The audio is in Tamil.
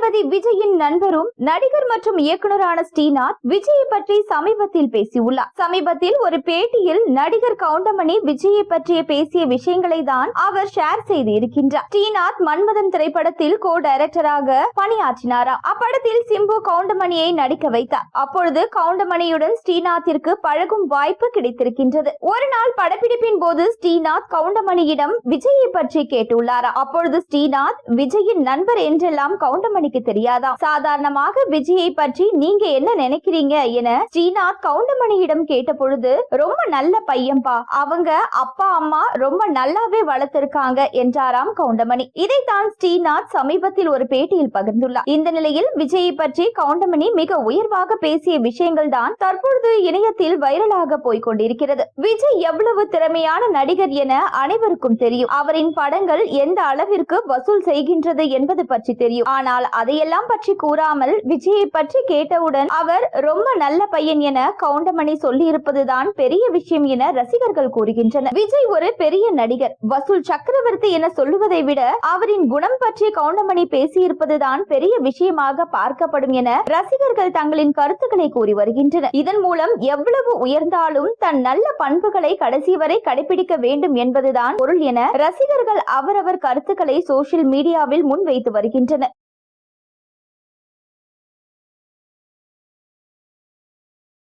தளபதி விஜயின் நண்பரும் நடிகர் மற்றும் இயக்குனரான ஸ்ரீநாத் விஜயை பற்றி சமீபத்தில் பேசியுள்ளார். சமீபத்தில் ஒரு பேட்டியில் நடிகர் கவுண்டமணி விஜயை பற்றிய பேசிய விஷயங்களை தான் அவர் ஷேர் செய்து இருக்கின்றார் ஸ்ரீநாத் மன்மதன் திரைப்படத்தில் கோ டைரக்டராக பணியாற்றினாராம் அப்படத்தில் சிம்பு கவுண்டமணியை நடிக்க வைத்தார். அப்பொழுது கவுண்டமணியுடன் ஸ்ரீநாத்திற்கு பழகும் வாய்ப்பு கிடைத்திருக்கின்றது. ஒரு நாள் படப்பிடிப்பின் போது ஸ்ரீநாத் கவுண்டமணியிடம் விஜயை பற்றி கேட்டுள்ளாரா? அப்பொழுது ஸ்ரீநாத் விஜயின் நண்பர் என்றெல்லாம் கவுண்டமணி ரஜினிக்கு தெரியாதா? சாதாரணமாக விஜயை பற்றி நீங்க என்ன நினைக்கிறீங்க என ஸ்ரீநாத் கவுண்டமணியிடம் கேட்ட பொழுது ரொம்ப நல்ல பையன்பா. அவங்க அப்பா அம்மா ரொம்ப நல்லாவே வளர்த்திருக்காங்க என்றாராம் கவுண்டமணி. இதைத்தான் ஸ்ரீநாத் சமீபத்தில் ஒரு பேட்டியில் பகிர்ந்துள்ளார். இந்த நிலையில் விஜயை பற்றி கவுண்டமணி மிக உயர்வாக பேசிய விஷயங்கள் தான் தற்பொழுது இணையத்தில் வைரலாக போய்கொண்டிருக்கிறது விஜய் எவ்வளவு திறமையான நடிகர் என அனைவருக்கும் தெரியும். அவரின் படங்கள் எந்த அளவிற்கு வசூல் செய்கின்றது என்பது பற்றி தெரியும். ஆனால் அதையெல்லாம் பற்றி கூறாமல் விஜயை பற்றி கேட்டவுடன் அவர் ரொம்ப நல்ல பையன் என கவுண்டமணி சொல்லியிருப்பதுதான் பெரிய விஷயம் என ரசிகர்கள் கூறுகின்றனர். விஜய் ஒரு பெரிய நடிகர். வசூல் சக்கரவர்த்தி என சொல்லுவதை விட அவரின் குணம் பற்றி கவுண்டமணி பேசியிருப்பதுதான் பெரிய விஷயமாக பார்க்கப்படும் என ரசிகர்கள் தங்களின் கருத்துக்களை கூறி வருகின்றனர். இதன் மூலம் எவ்வளவு உயர்ந்தாலும் தன் நல்ல பண்புகளை கடைசி வரை கடைபிடிக்க வேண்டும் என்பதுதான் பொருள் என ரசிகர்கள் அவரவர் கருத்துக்களை சோசியல் மீடியாவில் முன்வைத்து வருகின்றனர்.